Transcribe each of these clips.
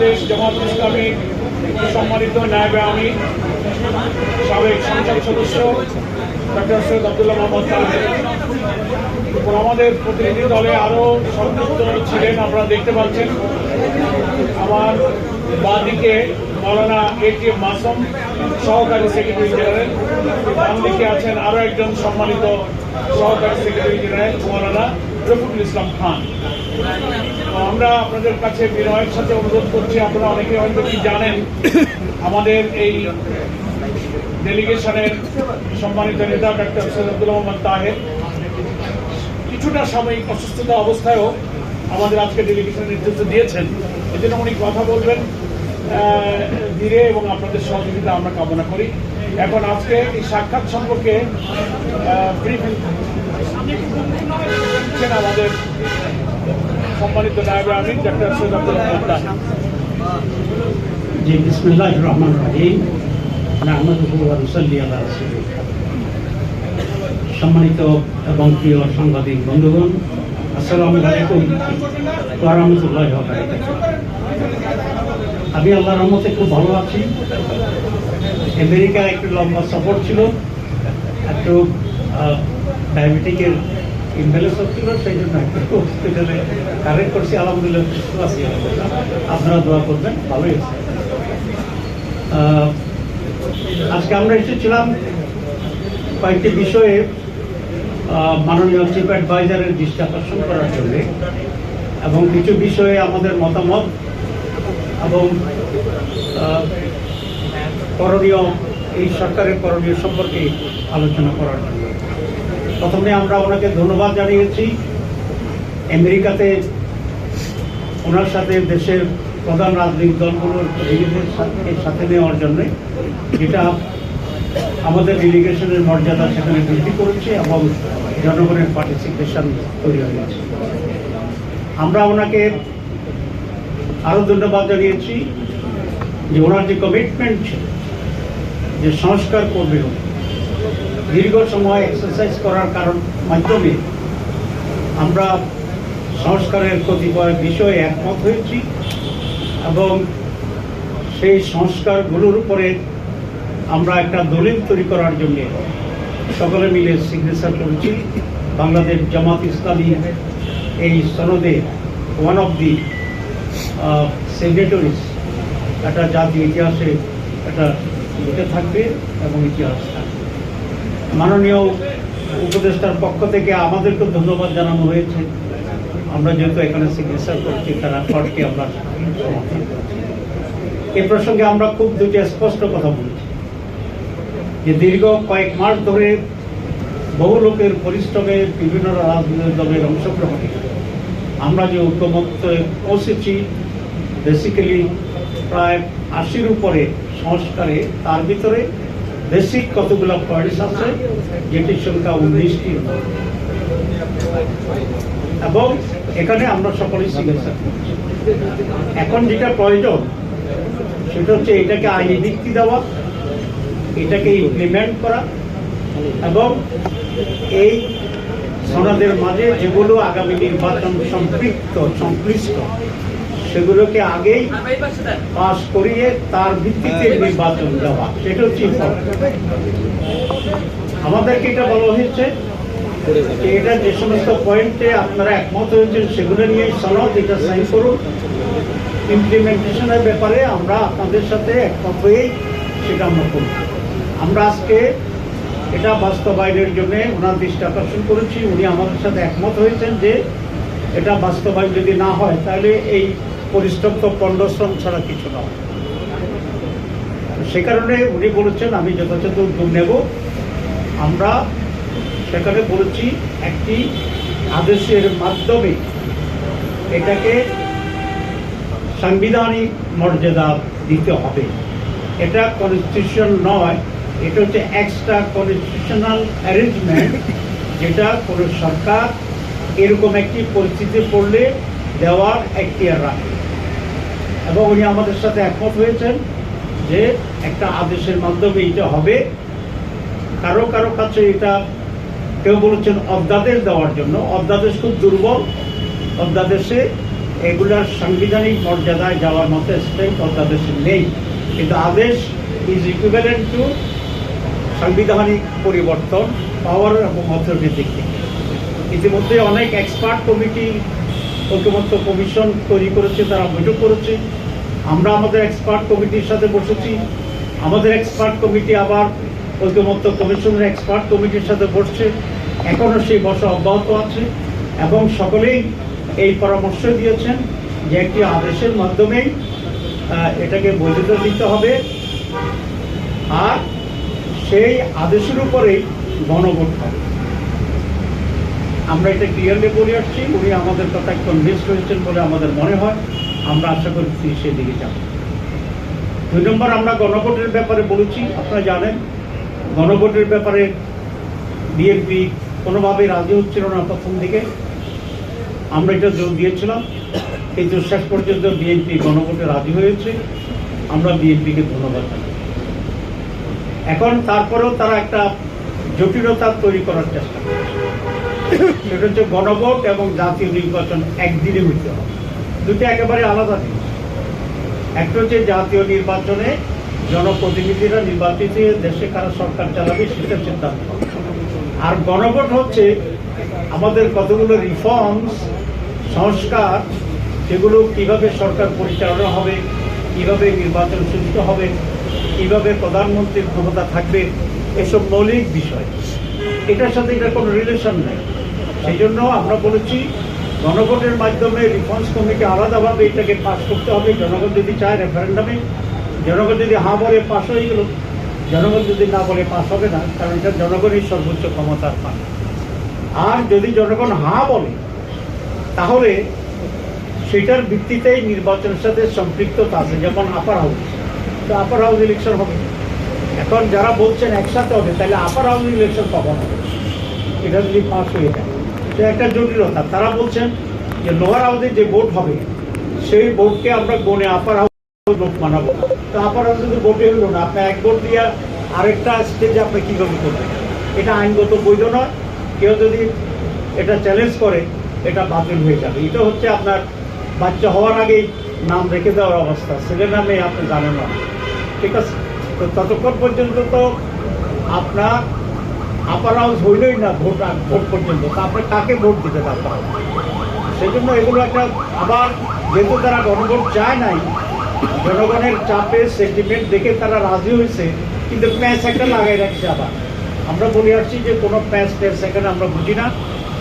বাংলাদেশ জামাত ইসলামী সম্মানিত নায়বে আমি সাবেক সংসদ সদস্য ডক্টর সৈয়দ আবদুল্লাহ মোহাম্মদ এবং আমাদের প্রতিনিধি দলে আরও সংযুক্ত ছিলেন, আপনারা দেখতে পাচ্ছেন। আমার বাঁদিকে মৌলানা এ টি এম মাসুম, সহকারী সেক্রেটারি জেনারেল। বাম দিকে আছেন আরও একজন সম্মানিত সহকারী সেক্রেটারি জেনারেল, মৌলানা রফিকুল ইসলাম খান। আমরা আপনাদের কাছে বিনয়ের সাথে অনুরোধ করছি, আপনারা অনেকে হয়তো কি জানেন, আমাদের এই ডেলিগেশনের সম্মানিত নেতা ডক্টর সৈয়দ আব্দুল মোহাম্মদ তাহের কিছুটা সাময়িক অসুস্থতা অবস্থায়ও আমাদের আজকে ডেলিগেশনের নেতৃত্ব দিয়েছেন। এই জন্য উনি কথা বলবেন ধীরে এবং আপনাদের সহযোগিতা আমরা কামনা করি। এখন আজকে এই সাক্ষাৎ সম্পর্কে আমাদের সম্মানিত নায়বে আমিন ডক্টর সৈয়দ আব্দুল জি রহমান সম্মানিত এবং প্রিয় সাংবাদিক বন্ধুগণ, আসসালামু আলাইকুম রাহমাতুল্লাহি আমি আল্লাহর রহমতে খুব ভালো আছি। আমেরিকা একটু লম্বা সফর ছিল। একটু ডায়াবেটিকের কয়েকটি বিষয়ে মাননীয় চিফ অ্যাডভাইজারের দৃষ্টি আকর্ষণ করার জন্য। এবং কিছু বিষয়ে আমাদের মতামত এবং করণীয়, এই সরকারের করণীয় সম্পর্কে আলোচনা করার জন্য। প্রথমে আমরা ওনাকে ধন্যবাদ জানিয়েছি আমেরিকাতে ওনার সাথে দেশের প্রধান রাজনৈতিক দলগুলোর প্রতিনিধিদের সাথে নেওয়ার জন্য, যেটা আমাদের ডেলিগেশনের মর্যাদা সেখানে বৃদ্ধি করেছে এবং জনগণের পার্টিসিপেশন তৈরি হয়েছে আমরা ওনাকে আরও ধন্যবাদ জানিয়েছি যে ওনার যে কমিটমেন্ট ছিল যে সংস্কার করবে। দীর্ঘ সময় এক্সারসাইজ করার কারণ মাধ্যমে আমরা সংস্কারের কতিপয় বিষয়ে একমত হয়েছি এবং সেই সংস্কারগুলোর উপরে আমরা একটা দলিল তৈরি করার জন্যে সকলে মিলে সিগনেচার করেছি। বাংলাদেশ জামাত ইসলামী এই সনদে ওয়ান অফ দি সিগনেটরিজ একটা জাতীয় ইতিহাসে একটা লিখে থাকবে এবং ইতিহাস মাননীয় উপদেষ্টার পক্ষ থেকে আমাদেরকে ধন্যবাদ জানানো হয়েছে। আমরা যেহেতু এখানে চিকিৎসা করছি, তারা এফার্টকে আমরা এ প্রসঙ্গে আমরা খুব দুটি স্পষ্ট কথা বলেছি। যে দীর্ঘ কয়েক মাস ধরে বহু লোকের পরিশ্রমে বিভিন্ন রাজনৈতিক দলের অংশগ্রহণে আমরা যে ঐক্যমত্যে পৌঁছেছি বেসিক্যালি প্রায় আশির উপরে সংস্কারে, তার ভিতরে বেসিক কতগুলো পয়েন্টস আছে? যেটির সংখ্যা উনিশটি এবং এখানে আমরা সকলেই করছি এখন যেটা প্রয়োজন, সেটা হচ্ছে এটাকে আইনি ভিত্তি দেওয়া, এটাকে ইমপ্লিমেন্ট করা, এবং এই সনদের মাঝে যেগুলো আগামী নির্বাচন সম্পৃক্ত, সংশ্লিষ্ট সেগুলোকে আগেই পাশ করিয়ে তার ভিত্তিতে নির্বাচন দেওয়া সেটা হচ্ছে আমাদেরকে এটা বলা হয়েছে এটা যে সমস্ত পয়েন্টে আপনারা একমত হয়েছেন সেগুলো নিয়ে সনদ এটা সাইন করুন। ইমপ্লিমেন্টেশনের ব্যাপারে আমরা আপনাদের সাথে একমত হয়েই সেটা আমরা করব। আমরা আজকে এটা বাস্তবায়নের জন্য ওনার দৃষ্টি আকর্ষণ করেছি। উনি আমাদের সাথে একমত হয়েছেন যে এটা বাস্তবায়ন যদি না হয় তাহলে এই পরিশ্রম তো পণ্ডশ্রম ছাড়া কিছু নয়। সে কারণে উনি বলেছেন, আমি যথাযথ উদ্যোগ নেব। আমরা সেখানে বলেছি, একটি আদেশের মাধ্যমে এটাকে সাংবিধানিক মর্যাদা দিতে হবে। এটা কনস্টিটিউশন নয়, এটা হচ্ছে এক্সট্রা কনস্টিটিউশনাল অ্যারেঞ্জমেন্ট যেটা কোনো সরকার এরকম একটি পরিস্থিতি পড়লে দেওয়ার এখতিয়ার রাখে। এবং উনি আমাদের সাথে একমত হয়েছেন যে একটা আদেশের মাধ্যমে এটা হবে। কারও কারও কাছে এটা কেউ বলেছেন অধ্যাদেশ দেওয়ার জন্য। অধ্যাদেশ খুব দুর্বল। অধ্যাদেশে এগুলার সাংবিধানিক মর্যাদায় যাওয়ার মতো স্ট্রেংথ অধ্যাদেশে নেই। কিন্তু আদেশ ইজ ইকুইভ্যালেন্ট টু সাংবিধানিক পরিবর্তন পাওয়ার এবং অথরিটির দিক থেকে। ইতিমধ্যে অনেক এক্সপার্ট কমিটি ঐক্যমত্য কমিশন তৈরি করেছে, তারা বৈঠক করেছে। আমরা আমাদের এক্সপার্ট কমিটির সাথে বসেছি। আমাদের এক্সপার্ট কমিটি আবার ঐক্যমত্য কমিশনের এক্সপার্ট কমিটির সাথে বসছে। এখনও সেই বসা অব্যাহত আছে এবং সকলেই এই পরামর্শ দিয়েছেন যে একটি আদেশের মাধ্যমেই এটাকে বৈধতা দিতে হবে। আর সেই আদেশের উপরেই গণভোট হবে। আমরা এটা ক্লিয়ারলি বলে আসছি। উনি আমাদের কথা কনভিন্স হয়েছেন বলে আমাদের মনে হয়। আমরা আশা করছি সেদিকে যাব। দুই নম্বর, আমরা গণভোটের ব্যাপারে বলেছি, আপনারা জানেন, গণভোটের ব্যাপারে বিএনপি কোনোভাবেই রাজি হচ্ছিল না প্রথম দিকে। আমরা এটা জোর দিয়েছিলাম, এই কিন্তু শেষ পর্যন্ত বিএনপি গণভোটে রাজি হয়েছে। আমরা বিএনপিকে ধন্যবাদ জানাই। এখন তারপরেও তারা একটা জটিলতা তৈরি করার চেষ্টা করছে। সেটা হচ্ছে গণভোট এবং জাতীয় নির্বাচন একদিনে হইতে হবে। দুটো একেবারে আলাদা জিনিস। একটা হচ্ছে জাতীয় নির্বাচনে জনপ্রতিনিধিরা নির্বাচিত দেশে কারা সরকার চালাবে সেটা সিদ্ধান্ত। আর গণভোট হচ্ছে আমাদের কতগুলো রিফর্মস সংস্কার, সেগুলো কীভাবে সরকার পরিচালনা হবে, কীভাবে নির্বাচন সুষ্ঠু হবে, কীভাবে প্রধানমন্ত্রীর ক্ষমতা থাকবে, এসব মৌলিক বিষয়। এটার সাথে এটা কোনো রিলেশন নেই। সেই জন্য আমরা বলেছি গণভোটের মাধ্যমে রিফর্মস কমিটি আলাদাভাবে এটাকে পাশ করতে হবে। জনগণ যদি চায় রেফারেন্ডামে জনগণ যদি হা বলে পাশ হয়ে গেল, জনগণ যদি না বলে পাশ হবে না, কারণ এটা জনগণের সর্বোচ্চ ক্ষমতার পান। আর যদি জনগণ হা বলে, তাহলে সেটার ভিত্তিতেই নির্বাচনের সাথে সম্পৃক্ততা আছে, যেমন আপার হাউস তো আপার হাউস ইলেকশন হবে। এখন যারা বলছেন একসাথে হবে, তাহলে আপার হাউস ইলেকশন কখন হবে? এটা যদি পাস হয়ে যায়। এটা একটা জটিলতা। তারা বলছেন যে লোহার হাউসে যে ভোট হবে, সেই ভোটকে আমরা গনে আপার হাউস লোক মানাবো তো আপার হাউসে যদি ভোটে হলো না, আপনি এক ভোট দিয়ে আরেকটা স্টেজে আপনি কীভাবে করবেন? এটা আইনগত বৈধ নয়। কেউ যদি এটা চ্যালেঞ্জ করে, এটা বাতিল হয়ে যাবে। এটা হচ্ছে আপনার বাচ্চা হওয়ার আগেই নাম রেখে দেওয়ার অবস্থা। ছেলের নামে আপনি জানেন না। ঠিক আছে? তো ততক্ষণ পর্যন্ত তো আপনার আপার হাউস হইলই না ভোট ভোট পর্যন্ত তা আপনি কাকে ভোট দিতে পারবেন সেই জন্য এগুলো একটা, আবার যেহেতু তারা গণভোট চায় নাই, জনগণের চাপে সেন্টিমেন্ট দেখে তারা রাজি হয়েছে, কিন্তু প্যাঁচ একটা লাগাই রাখছে আবার। আমরা বলে আসছি যে কোনো প্যাঁচ ট্যাচ সেখানে আমরা বুঝি না।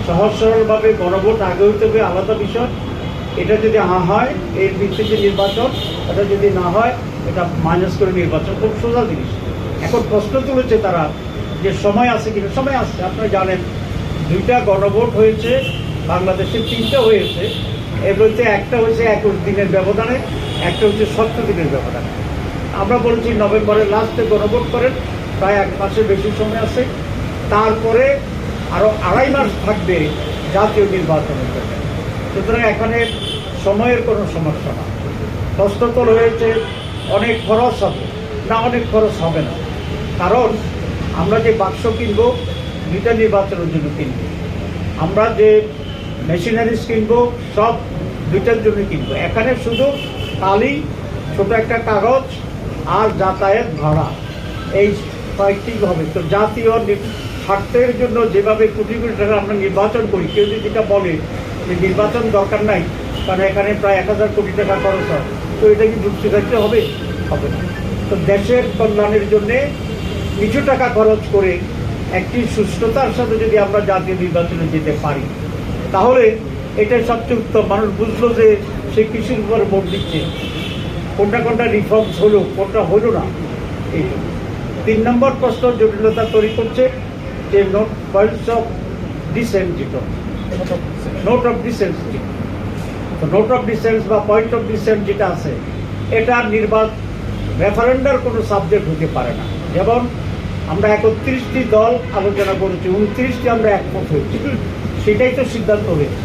সহজ সরলভাবে গণভোট আগে হইতে হবে, আলাদা বিষয়। এটা যদি হা হয়, এর ভিত্তিতে নির্বাচন, এটা যদি না হয়, এটা মাইনাস করে নির্বাচন, খুব সোজা জিনিস। এখন প্রশ্ন তুলেছে তারা যে সময় আছে কিনা, সময় আসছে আপনারা জানেন, দুইটা গণভোট হয়েছে বাংলাদেশে তিনটা হয়েছে। এর মধ্যে একটা হয়েছে একুশ দিনের ব্যবধানে, একটা হচ্ছে সত্তর দিনের ব্যবধানে। আমরা বলছি নভেম্বরের লাস্টে গণভোট করেন, প্রায় এক মাসের বেশি সময় আছে। তারপরে আরও আড়াই মাস থাকবে জাতীয় নির্বাচনের জন্য। সুতরাং এখানে সময়ের কোনো সমস্যা না। প্রশ্নতল হয়েছে অনেক খরচ হবে। না, অনেক খরচ হবে না। কারণ আমরা যে বাক্স কিনবো দুইটা নির্বাচনের জন্য কিনবো। আমরা যে মেশিনারিজ কিনবো, সব দুইটার জন্য কিনবো। এখানে শুধু কালি, ছোট একটা কাগজ আর যাতায়াত ভাড়া। এই কয়েকটি হবে। তো জাতীয় স্বার্থের জন্য যেভাবে কোটি কোটি টাকা আমরা নির্বাচন করি, কেউ যদি যেটা বলে যে নির্বাচন দরকার নাই কারণ এখানে প্রায় এক হাজার কোটি টাকা খরচ হয়। তো এটা কি যুক্তিকার্য হবে? হবে না। তো দেশের কল্যাণের জন্যে কিছু টাকা খরচ করে একটি সুস্থতার সাথে যদি আমরা জাতীয় নির্বাচনে যেতে পারি, তাহলে এটাই সবচেয়ে উত্তম। মানুষ বুঝলো যে সে কৃষির উপর ভোট দিচ্ছে। কোনটা কোনটা রিফর্মস হলো, কোনটা হলো না, এই তিন নম্বর প্রশ্ন, জটিলতা তৈরি করছে যে নোট পয়েন্টস অফ ডিসেন্ট যেটা note of dissent note of dissent বা পয়েন্ট অফ ডিসেন্ট যেটা আছে, এটা নির্বাচন রেফারেন্ডার কোনো সাবজেক্ট হতে পারে না। যেমন আমরা একত্রিশটি দল আলোচনা করেছি, উনত্রিশটি আমরা একমত হয়েছি। সেটাই তো সিদ্ধান্ত হয়েছে।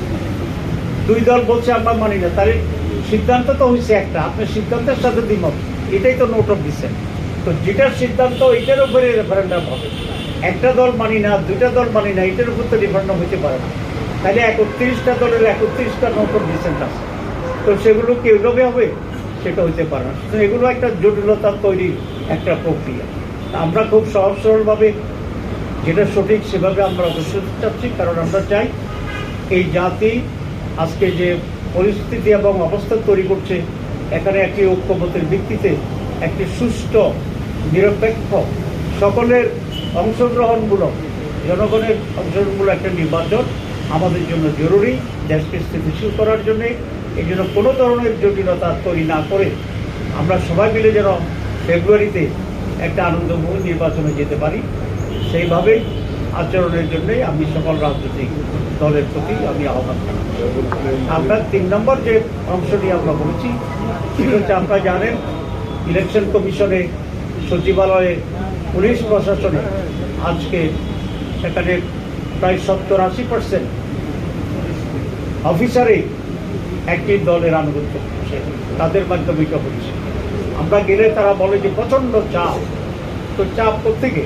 দুই দল বলছে, আমরা মানি না। তাহলে সিদ্ধান্ত তো হয়েছে একটা, আপনার সিদ্ধান্তের সাথে দ্বিমত। এটাই তো নোট অফ ডিসেন্ট তো যেটার সিদ্ধান্ত, এটার উপরে রেফারেন্ডাম হবে। একটা দল মানি না, দুইটা দল মানি না, এটার উপর তো রেফারেন্ডাম হতে পারে না। তাহলে একত্রিশটা দলের একত্রিশটা নোট অফ ডিসেন্ট আছে। তো সেগুলো কি এলোকে হবে? সেটা হতে পারে না। এগুলো একটা জটিলতা তৈরি একটা প্রক্রিয়া। আমরা খুব সহজ সরলভাবে যেটা সঠিক সেভাবে আমরা অবশ্যই চাচ্ছি, কারণ আমরা চাই এই জাতি আজকে যে পরিস্থিতি এবং অবস্থা তৈরি করছে, এখানে একটি ঐক্যবদ্ধের ভিত্তিতে একটি সুষ্ঠু, নিরপেক্ষ, সকলের অংশগ্রহণমূলক, জনগণের অংশগ্রহণমূলক একটা নির্বাচন আমাদের জন্য জরুরি, দেশকে স্থিতিশীল করার জন্যে। এই জন্য কোনো ধরনের জটিলতা তৈরি না করে আমরা সবাই মিলে যেন ফেব্রুয়ারিতে একটা আনন্দময় নির্বাচনে যেতে পারি। সেইভাবেই আচরণের জন্যই আমি সকল রাজনৈতিক দলের প্রতি আমি আহ্বান আমরা তিন নম্বর যে অংশটি আমরা বলেছি, সেটা হচ্ছে আপনারা জানেন, ইলেকশন কমিশনে সচিবালয়ে পুলিশ প্রশাসনে আজকে সেখানে প্রায় সত্তর আশি পার্সেন্ট অফিসারে একটি দলের আনুগত্য তাদের মাধ্যমে হচ্ছে। আমরা গেলে তারা বলে যে প্রচণ্ড চাপ। তো চাপ থেকে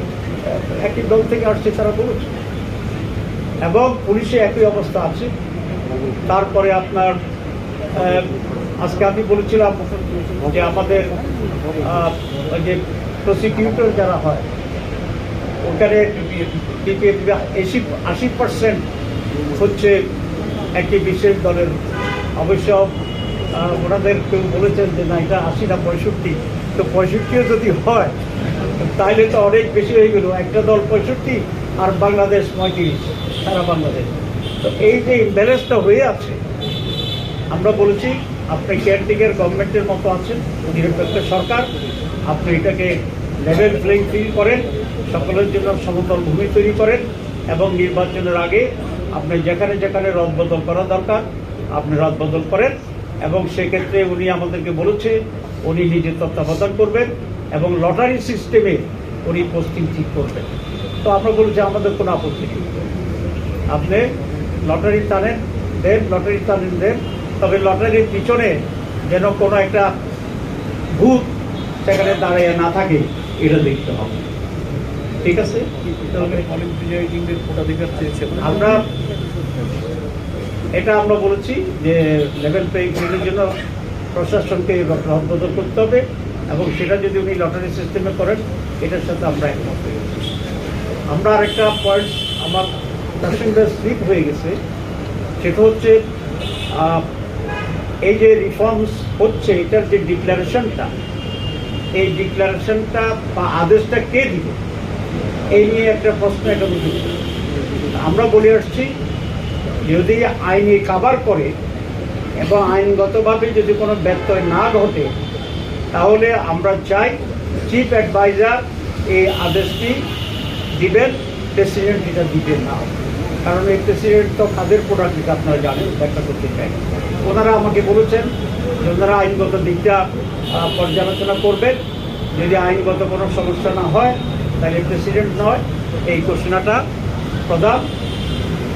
একই দল থেকে আসছে তারা বলেছে এবং পুলিশে একই অবস্থা আছে। তারপরে আপনার আজকে আমি বলেছিলাম যে আমাদের যে প্রসিকিউটর যারা হয়, ওখানে আশি আশি পার্সেন্ট হচ্ছে একটি বিশেষ দলের। অবশ্য ওনাদের কেউ বলেছেন যে না, এটা আশি না পঁয়ষট্টি। তো পঁয়ষট্টিও যদি হয়, তাহলে তো অনেক বেশি হয়ে গেল। একটা দল পঁয়ষট্টি আর বাংলাদেশ পঁয়ত্রিশ সারা বাংলাদেশ। তো এই যে ইম্ব্যালেন্সটা হয়ে আছে, আমরা বলেছি, আপনি কেয়ারটেকার গভর্নমেন্টের মতো আছেন নিরপেক্ষ সরকার, আপনি এটাকে লেভেল প্লেইং ফিল্ড করেন, সকলের জন্য সমতল ভূমি তৈরি করেন, এবং নির্বাচনের আগে আপনি যেখানে যেখানে রদবদল করা দরকার, আপনি রদবদল করেন। এবং সেক্ষেত্রে উনি আমাদেরকে বলেছে উনি নিজে তত্ত্বাবধান করবেন এবং লটারি সিস্টেমে উনি পোস্টিং ঠিক করবেন। তো আমরা বলেছি আমাদের কোনো আপত্তি নেই। আপনি লটারি টানেন দেন লটারি টানেন দেন। তবে লটারির পিছনে যেন কোনো একটা ভূত সেখানে দাঁড়িয়ে না থাকে এটা দেখতে হবে। ঠিক আছে? আমরা এটা আমরা বলেছি যে লেভেল প্লেইং ফিল্ডের জন্য প্রশাসনকে রদবদল করতে হবে এবং সেটা যদি উনি লটারি সিস্টেমে করেন, এটার সাথে আমরা একমত হয়ে গেছি। আমরা আরেকটা পয়েন্ট আমার সঙ্গে স্লিপ হয়ে গেছে। সেটা হচ্ছে এই যে রিফর্মস হচ্ছে, এটার যে ডিক্লারেশনটা এই ডিক্লারেশনটা বা আদেশটা কে দিবে? এই নিয়ে একটা প্রশ্ন এটা আমরা বলে আসছি যদি আইনে কাভার করে এবং আইনগতভাবে যদি কোনো ব্যত্যয় না ঘটে, তাহলে আমরা চাই চিফ অ্যাডভাইজার এই আদেশটি দিবেন, প্রেসিডেন্ট এটা দিবেন না। কারণ এই প্রেসিডেন্ট তো কাদের প্রোডাক্ট এটা আপনারা জানেন, ব্যাখ্যা করতে চাই। ওনারা আমাকে বলেছেন যে ওনারা আইনগত দিকটা পর্যালোচনা করবেন। যদি আইনগত কোনো সমস্যা না হয়, তাহলে প্রেসিডেন্ট নয়। এই ঘোষণাটা প্রধান।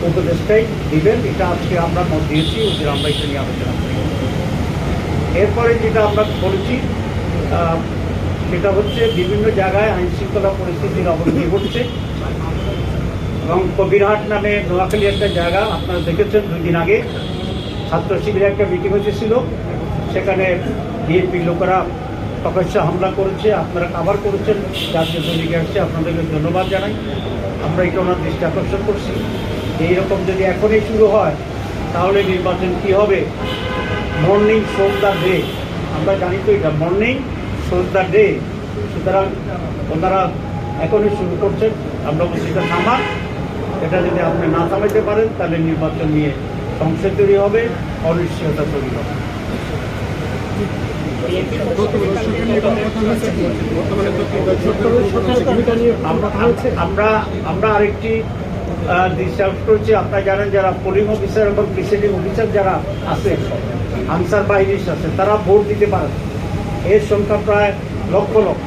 উপদেশটাই দিবেন এটা আজকে আমরা মত দিয়েছি ওদের আমরা এটা নিয়ে আলোচনা করি। এরপরে যেটা আমরা করেছি সেটা হচ্ছে বিভিন্ন জায়গায় আইন শৃঙ্খলা পরিস্থিতির অবনতি ঘটছে। এবং কবিরহাট নামে নোয়াখালী একটা জায়গা, আপনারা দেখেছেন দুই দিন আগে। ছাত্র শিবিরে একটা মিটিং হয়েছিল। সেখানে বিএনপির লোকেরা প্রকাশ্যে হামলা করেছে, আপনারা কাভার করেছেন। জাতীয় দলিকে আসছে, আপনাদেরকে ধন্যবাদ জানাই। আমরা এটা ওনার দৃষ্টি আকর্ষণ করছি। এইরকম যদি এখনই শুরু হয় তাহলে নির্বাচন কি হবে? মর্নিং শোজ দ্য ডে আমরা জানি তো এটা মর্নিং শোজ দ্য ডে সুতরাং ওনারা এখনই শুরু করছেন। আমরা বলছি এটা থামা এটা যদি আপনি না থামাইতে পারেন তাহলে নির্বাচন নিয়ে সংশয় তৈরি হবে অনিশ্চয়তা তৈরি হবে। আমরা আমরা আরেকটি ডিসকাউন্ট করছি আপনারা জানেন যারা পোলিং অফিসার এবং প্রিসাইডিং অফিসার যারা আছে আনসার বাহিনীর আছে তারা ভোট দিতে পারেন এর সংখ্যা প্রায় লক্ষ লক্ষ।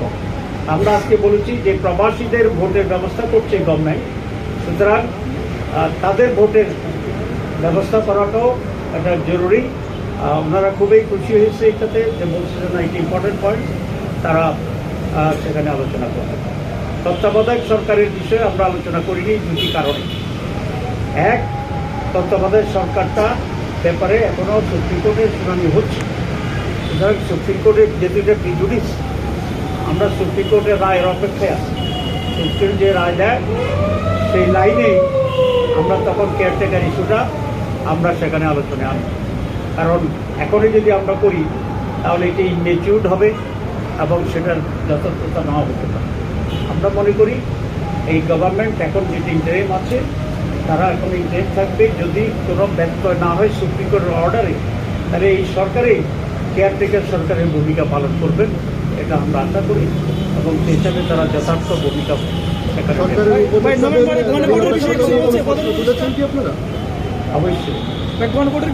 আমরা আজকে বলেছি যে প্রবাসীদের ভোটের ব্যবস্থা করছে গভর্নমেন্ট সুতরাং তাদের ভোটের ব্যবস্থা করাটাও একটা জরুরি। ওনারা খুবই খুশি হয়েছে এটাতে যে বলছে না, এটি ইম্পর্টেন্ট পয়েন্ট তারা সেখানে আলোচনা করবে। তত্ত্বাবধায়ক সরকারের বিষয়ে আমরা আলোচনা করিনি দুটি কারণে। এক, তত্ত্বাবধায়ক সরকারটা ব্যাপারে এখনও সুপ্রিম কোর্টের শুনানি হচ্ছে। সুতরাং সুপ্রিম কোর্টের যেহেতু এটা প্রিজুডিস, আমরা সুপ্রিম কোর্টের রায়ের অপেক্ষায় আছি। সুপ্রিম যে রায় দেয়, সেই লাইনেই আমরা তখন কেয়ারটেকার ইস্যুটা আমরা সেখানে আলোচনায় আনব। কারণ এখনই যদি আমরা করি, তাহলে এটি ইমেচিউর্ড হবে এবং সেটার যথার্থতা নাও হতে পারে। আমরা মনে করি এই গভর্নমেন্ট এখন যেটি ইন্টারিম আছে তারা এখন ইন্টারিম থাকবে। যদি কোনো ব্যত্যয় না হয় সুপ্রিম কোর্টের অর্ডারে তাহলে এই সরকারে কেয়ারটেকার সরকারের ভূমিকা পালন করবেন এটা আমরা আশা করি। এবং সেই হিসাবে তারা যথার্থ ভূমিকা অবশ্যই।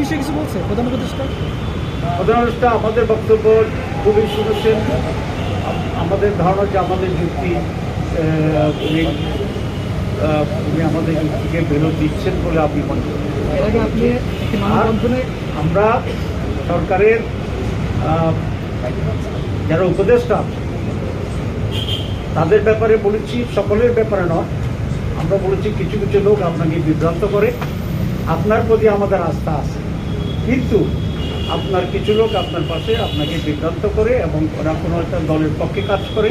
বিষয়ে কিছু বলছে? প্রধান উপদেষ্টা? আমাদের বক্তব্য খুবই শুনেছেন আমাদের ধারণা যে আমাদের যুক্তি উনি উনি আমাদের যুক্তিকে বিরোধ দিচ্ছেন বলে আমি মনে করি। এর আগে আপনি আমরা সরকারের যারা উপদেষ্টা তাদের ব্যাপারে বলেছি সকলের ব্যাপারে নয়। আমরা বলেছি কিছু কিছু লোক আপনাকে বিভ্রান্ত করে আপনার প্রতি আমাদের আস্থা আছে। কিন্তু আপনার কিছু লোক আপনার পাশে আপনাকে বিভ্রান্ত করে এবং ওরা কোনো একটা দলের পক্ষে কাজ করে।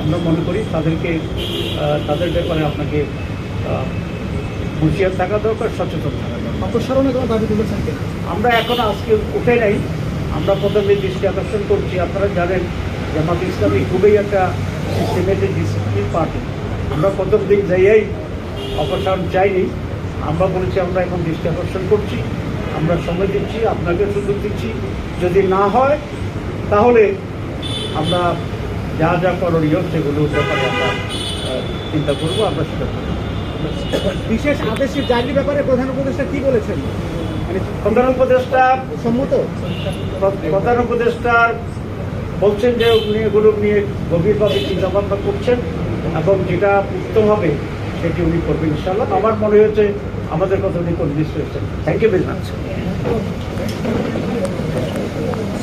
আমরা মনে করি তাদেরকে তাদের ব্যাপারে আপনাকে হুঁশিয়ার থাকা দরকার সচেতন থাকা দরকার। অপসারণে কোনো দাবি তুলেছেন আমরা এখন আজকে উঠে নাই। আমরা প্রথমে দৃষ্টি আকর্ষণ করছি আপনারা জানেন জামাত ইসলামী খুবই একটা সিস্টেমেটিক ডিসিপ্লিন পার্টি আমরা প্রথম দিন যাইয়াই অপসারণ চাইনি। আমরা বলেছি আমরা এখন দৃষ্টি আকর্ষণ করছি। আমরা সময় দিচ্ছি আপনাকে সুযোগ দিচ্ছি। যদি না হয় তাহলে আমরা যা যা করণীয় সেগুলোর ব্যাপারে আমরা চিন্তা করব আমরা সেটা করব। বিশেষ আদেশের জারির ব্যাপারে প্রধান উপদেষ্টা কি বলেছেন? মানে প্রধান উপদেষ্টা সম্মত? প্রধান উপদেষ্টা বলছেন যে উনি এগুলো নিয়ে গভীরভাবে চিন্তা ভাবনা করছেন এবং যেটা উত্তম হবে সেটি উনি করবেন ইনশাল্লাহ আমার মনে হয়েছে আমাদের কথা উনি করে নিশ্চয় থ্যাংক ইউ ভেরি মাচ